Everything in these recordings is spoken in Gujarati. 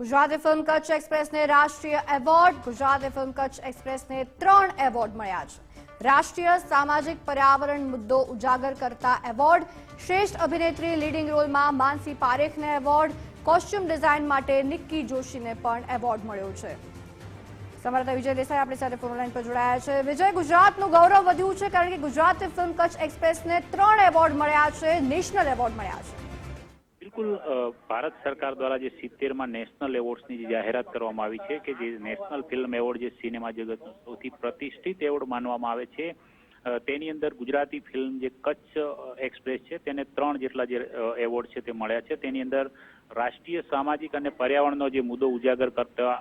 ગુજરાતી ફિલ્મ કચ્છ એક્સપ્રેસને રાષ્ટ્રીય એવોર્ડ, ગુજરાતી ફિલ્મ કચ્છ એક્સપ્રેસને ત્રણ એવોર્ડ મળ્યા છે. રાષ્ટ્રીય સામાજિક પર્યાવરણ મુદ્દો ઉજાગર કરતા એવોર્ડ, શ્રેષ્ઠ અભિનેત્રી લીડિંગ રોલમાં માનસી પારેખને એવોર્ડ, કોસ્ચ્યુમ ડિઝાઇન માટે નિક્કી જોશીને પણ એવોર્ડ મળ્યો છે. સંવાદદાતા વિજય દેસાઈ આપણી સાથે ફોન લાઈન પર જોડાયા છે. વિજય, ગુજરાતનું ગૌરવ વધ્યું છે કારણ કે ગુજરાતી ફિલ્મ કચ્છ એક્સપ્રેસને ત્રણ એવોર્ડ મળ્યા છે, નેશનલ એવોર્ડ મળ્યા છે. બિલકુલ ભારત સરકાર દ્વારા જે સિત્તેરમાં નેશનલ એવોર્ડ્સની જે જાહેરાત કરવામાં આવી છે કે જે નેશનલ ફિલ્મ એવોર્ડ જે સિનેમા જગતનો સૌથી પ્રતિષ્ઠિત એવોર્ડ માનવામાં આવે છે તેની અંદર ગુજરાતી ફિલ્મ જે કચ્છ એક્સપ્રેસ છે તેને ત્રણ જેટલા જે એવોર્ડ છે તે મળ્યા છે. તેની અંદર રાષ્ટ્રીય સામાજિક અને પર્યાવરણનો જે મુદ્દો ઉજાગર કરતા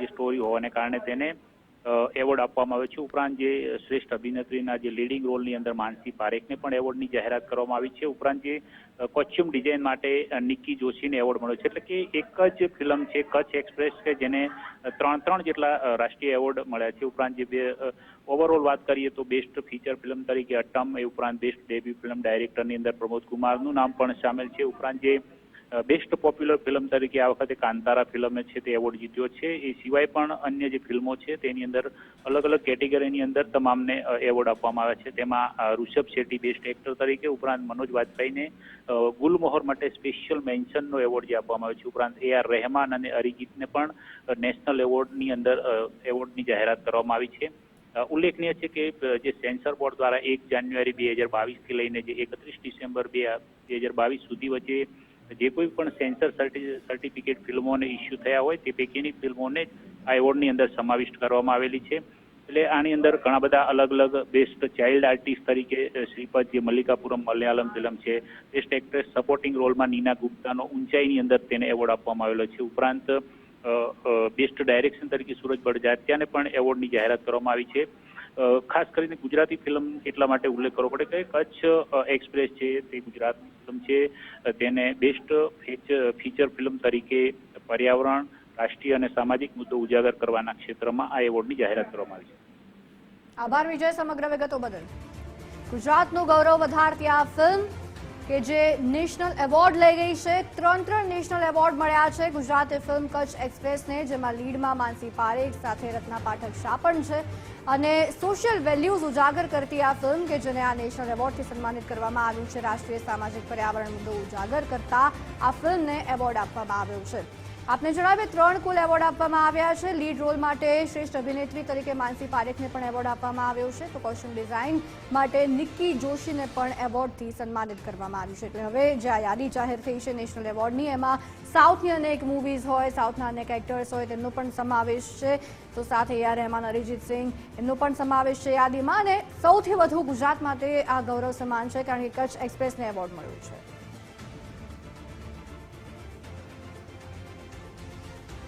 જે સ્ટોરી હોવાને કારણે તેને એવોર્ડ આપવામાં આવ્યો છે. ઉપરાંત જે શ્રેષ્ઠ અભિનેત્રીના જે લીડિંગ રોલની અંદર માનસી પારેખને પણ એવોર્ડની જાહેરાત કરવામાં આવી છે. ઉપરાંત જે કોસ્ચ્યુમ ડિઝાઇન માટે નિક્કી જોશીને એવોર્ડ મળ્યો છે. એટલે કે એક જ ફિલ્મ છે, કચ્છ એક્સપ્રેસ કે જેને ત્રણ ત્રણ જેટલા રાષ્ટ્રીય એવોર્ડ મળ્યા છે. ઉપરાંત જે ઓવરઓલ વાત કરીએ તો બેસ્ટ ફીચર ફિલ્મ તરીકે અટમ એ ઉપરાંત બેસ્ટ ડેબ્યુ ફિલ્મ ડાયરેક્ટરની અંદર પ્રમોદ કુમારનું નામ પણ સામેલ છે. ઉપરાંત જે બેસ્ટ પોપ્યુલર ફિલ્મ તરીકે આ વખતે કાંતારા ફિલ્મે છે, તે એવોર્ડ જીત્યો છે. એ સિવાય પણ અન્ય જે ફિલ્મો છે, તેની અંદર અલગ અલગ કેટેગરીની અંદર તમામને એવોર્ડ આપવામાં આવ્યા છે. તેમાં ઋષભ શેટ્ટી બેસ્ટ એક્ટર તરીકે, ઉપરાંત મનોજ વાજપેયીને ગુલમોહર માટે સ્પેશિયલ મેન્શનનો એવોર્ડ જે આપવામાં આવ્યો છે. ઉપરાંત એ આર રહેમાન અને અરિજીતને પણ નેશનલ એવોર્ડની અંદર એવોર્ડની જાહેરાત કરવામાં આવી છે. ઉલ્લેખનીય છે કે જે સેન્સર બોર્ડ દ્વારા એક જાન્યુઆરી બે હજાર બાવીસથી લઈને જે એકત્રીસ ડિસેમ્બર બે હજાર બાવીસ સુધી વચ્ચે જે કોઈ પણ સેન્સર સર્ટિફિકેટ ફિલ્મોને ઇસ્યુ થયા હોય તે પૈકીની ફિલ્મોને આ એવોર્ડની અંદર સમાવિષ્ટ કરવામાં આવેલી છે. એટલે આની અંદર ઘણા બધા અલગ અલગ બેસ્ટ ચાઇલ્ડ આર્ટિસ્ટ તરીકે શ્રીપદ જે મલ્લિકાપુરમ મલયાલમ ફિલ્મ છે બેસ્ટ એક્ટ્રેસ સપોર્ટિંગ રોલમાં નીના ગુપ્તાનો ઊંચાઈની અંદર તેને એવોર્ડ આપવામાં આવેલો છે. ઉપરાંત બેસ્ટ ડાયરેક્શન તરીકે સુરજ બડજાત્યાને પણ એવોર્ડની જાહેરાત કરવામાં આવી છે. ખાસ કરીને ગુજરાતી ફિલ્મ એટલા માટે ઉલ્લેખ કરવો પડે કે કચ્છ એક્સપ્રેસ છે તે ગુજરાતની ફિલ્મ છે તેને બેસ્ટ ફીચર ફિલ્મ તરીકે પર્યાવરણ, રાષ્ટ્રીય અને સામાજિક મુદ્દો ઉજાગર કરવાના ક્ષેત્રમાં આ એવોર્ડની જાહેરાત કરવામાં આવી છે. આભાર વિજય, સમગ્ર વિગતો બદલ. ગુજરાતનું ગૌરવ વધારતી આ ફિલ્મ કે જે નેશનલ એવોર્ડ લઈ ગઈ છે. ત્રણ ત્રણ નેશનલ એવોર્ડ મળ્યા છે. ગુજરાતી ફિલ્મ કચ્છ એક્સપ્રેસને, જેમાં લીડમાં માનસી પારેખ, સાથે રત્ના પાઠક શાહ પણ છે. અને સોશિયલ વેલ્યુઝ ઉજાગર કરતી આ ફિલ્મ કે જેને આ નેશનલ એવોર્ડથી સન્માનિત કરવામાં આવ્યું છે. રાષ્ટ્રીય સામાજિક પર્યાવરણ મુદ્દો ઉજાગર કરતા આ ફિલ્મને એવોર્ડ આપવામાં આવ્યો છે. આપને જણાવીએ, ત્રણ કુલ એવોર્ડ આપવામાં આવ્યા છે. લીડ રોલ માટે શ્રેષ્ઠ અભિનેત્રી તરીકે માનસી પારેખને પણ એવોર્ડ આપવામાં આવ્યો છે. તો કોસ્ચ્યુમ ડિઝાઇન માટે નિક્કી જોશીને પણ એવોર્ડથી સન્માનિત કરવામાં આવ્યું છે. એટલે હવે જે યાદી જાહેર થઈ છે નેશનલ એવોર્ડની, એમાં સાઉથની અનેક મૂવીઝ હોય, સાઉથના અનેક એક્ટર્સ હોય, તેમનો પણ સમાવેશ છે. તો સાથે એ રહેમાન, અરિજીત સિંહ, એમનો પણ સમાવેશ છે યાદીમાં. અને સૌથી વધુ ગુજરાત માટે આ ગૌરવ સમાન છે, કારણ કે કચ્છ એક્સપ્રેસને એવોર્ડ મળ્યો છે.